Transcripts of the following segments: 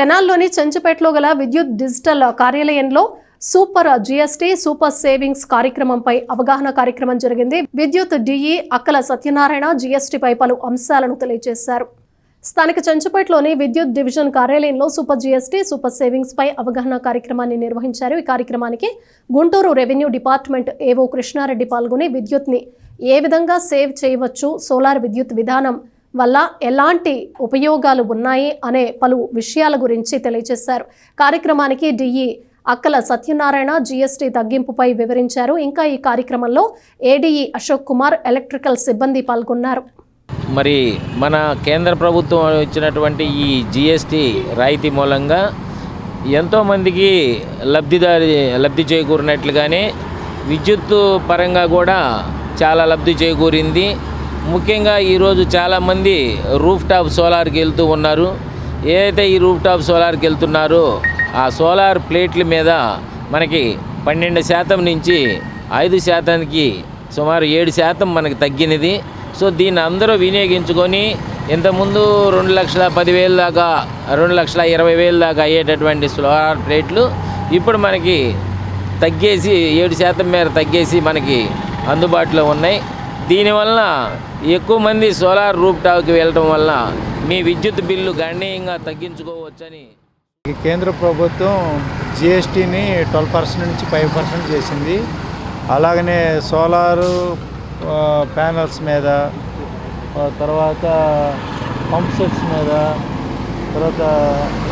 తెనాల్లోని చెంచుపేటలో గల విద్యుత్ డిజిటల్ కార్యాలయంలో సూపర్ జిఎస్టీ సూపర్ సేవింగ్స్ కార్యక్రమంపై అవగాహన కార్యక్రమం జరిగింది. విద్యుత్ డిఈ అక్కల సత్యనారాయణ జిఎస్టీపై పలు అంశాలను తెలియజేశారు. స్థానిక చెంచుపేటలోని విద్యుత్ డివిజన్ కార్యాలయంలో సూపర్ జిఎస్టీ సూపర్ సేవింగ్స్ పై అవగాహన కార్యక్రమాన్ని నిర్వహించారు. ఈ కార్యక్రమానికి గుంటూరు రెవెన్యూ డిపార్ట్మెంట్ ఏవో కృష్ణారెడ్డి పాల్గొని విద్యుత్ని ఏ విధంగా సేవ్ చేయవచ్చు సోలార్ విద్యుత్ విధానం వల్ల ఎలాంటి ఉపయోగాలు ఉన్నాయి అనే పలు విషయాల గురించి తెలియజేశారు. కార్యక్రమానికి డిఈ అక్కల సత్యనారాయణ జీఎస్టీ తగ్గింపుపై వివరించారు. ఇంకా ఈ కార్యక్రమంలో ఏడీఈ అశోక్ కుమార్ ఎలక్ట్రికల్ సిబ్బంది పాల్గొన్నారు. మరి మన కేంద్ర ప్రభుత్వం ఇచ్చినటువంటి ఈ జీఎస్టీ రాయితీ మూలంగా ఎంతోమందికి లబ్ధిదారి లబ్ధి చేకూరినట్లుగానే విద్యుత్ పరంగా కూడా చాలా లబ్ధి చేకూరింది. ముఖ్యంగా ఈరోజు చాలామంది రూఫ్ టాప్ సోలార్కి వెళ్తూ ఉన్నారు. ఏదైతే ఈ రూఫ్ టాప్ సోలార్కి వెళ్తున్నారో ఆ సోలార్ ప్లేట్ల మీద మనకి పన్నెండు శాతం నుంచి ఐదు శాతానికి సుమారు ఏడు శాతం మనకి తగ్గినది. సో దీన్ని అందరూ వినియోగించుకొని ఇంతకుముందు రెండు లక్షల పదివేల దాకా రెండు లక్షల ఇరవై వేల దాకా అయ్యేటటువంటి సోలార్ ప్లేట్లు ఇప్పుడు మనకి తగ్గేసి ఏడు శాతం మేర తగ్గేసి మనకి అందుబాటులో ఉన్నాయి. దీనివలన ఎక్కువ మంది సోలార్ రూప్ టాప్కి వెళ్ళటం వల్ల మీ విద్యుత్ బిల్లు గణనీయంగా తగ్గించుకోవచ్చని కేంద్ర ప్రభుత్వం జిఎస్టీని ట్వెల్వ్ పర్సెంట్ నుంచి ఫైవ్ పర్సెంట్ చేసింది. అలాగనే సోలారు ప్యానల్స్ మీద తర్వాత పంప్ సెట్స్ మీద తర్వాత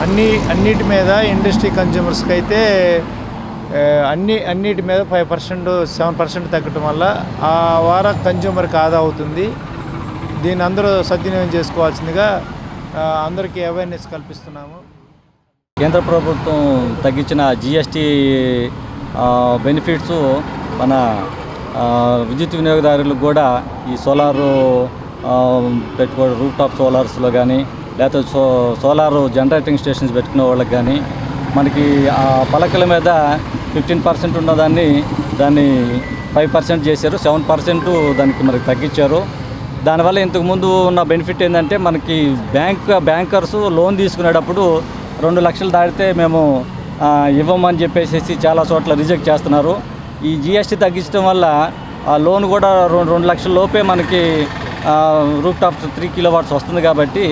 అన్ని అన్నిటి మీద ఇండస్ట్రీ కన్జ్యూమర్స్కి అయితే అన్ని అన్నిటి మీద ఫైవ్ పర్సెంట్ సెవెన్ పర్సెంట్ తగ్గటం వల్ల ఆ వార కన్జ్యూమర్కి ఆదా అవుతుంది. దీన్ని అందరూ సద్వినియోగం చేసుకోవాల్సిందిగా అందరికీ అవేర్నెస్ కల్పిస్తున్నాము. కేంద్ర ప్రభుత్వం తగ్గించిన జిఎస్టీ బెనిఫిట్స్ మన విద్యుత్ వినియోగదారులకు కూడా ఈ సోలార్ పెట్టుకోవడం రూఫ్ టాప్ సోలార్స్లో కానీ లేకపోతే సో సోలార్ జనరేటింగ్ స్టేషన్స్ పెట్టుకునే వాళ్ళకి కానీ మనకి ఆ పలకల మీద ఫిఫ్టీన్ పర్సెంట్ ఉన్నదాన్ని దాన్ని ఫైవ్ పర్సెంట్ చేశారు. సెవెన్ పర్సెంట్ దానికి మనకి తగ్గించారు. దానివల్ల ఇంతకుముందు ఉన్న బెనిఫిట్ ఏంటంటే మనకి బ్యాంక్ బ్యాంకర్స్ లోన్ తీసుకునేటప్పుడు రెండు లక్షలు దాటితే మేము ఇవ్వమని చెప్పేసి చాలా చోట్ల రిజెక్ట్ చేస్తున్నారు. ఈ జిఎస్టీ తగ్గించడం వల్ల ఆ లోన్ కూడా రెండు రెండు లక్షల లోపే మనకి rooftop three kilowatts వస్తుంది కాబట్టి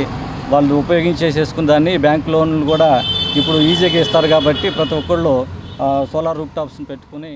వాళ్ళు ఉపయోగించేసేసుకుని దాన్ని బ్యాంక్ లోన్లు కూడా ఇప్పుడు ఈజీగా ఇస్తారు కాబట్టి ప్రతి ఒక్కళ్ళు సోలార్ రూప్టాప్స్ని పెట్టుకుని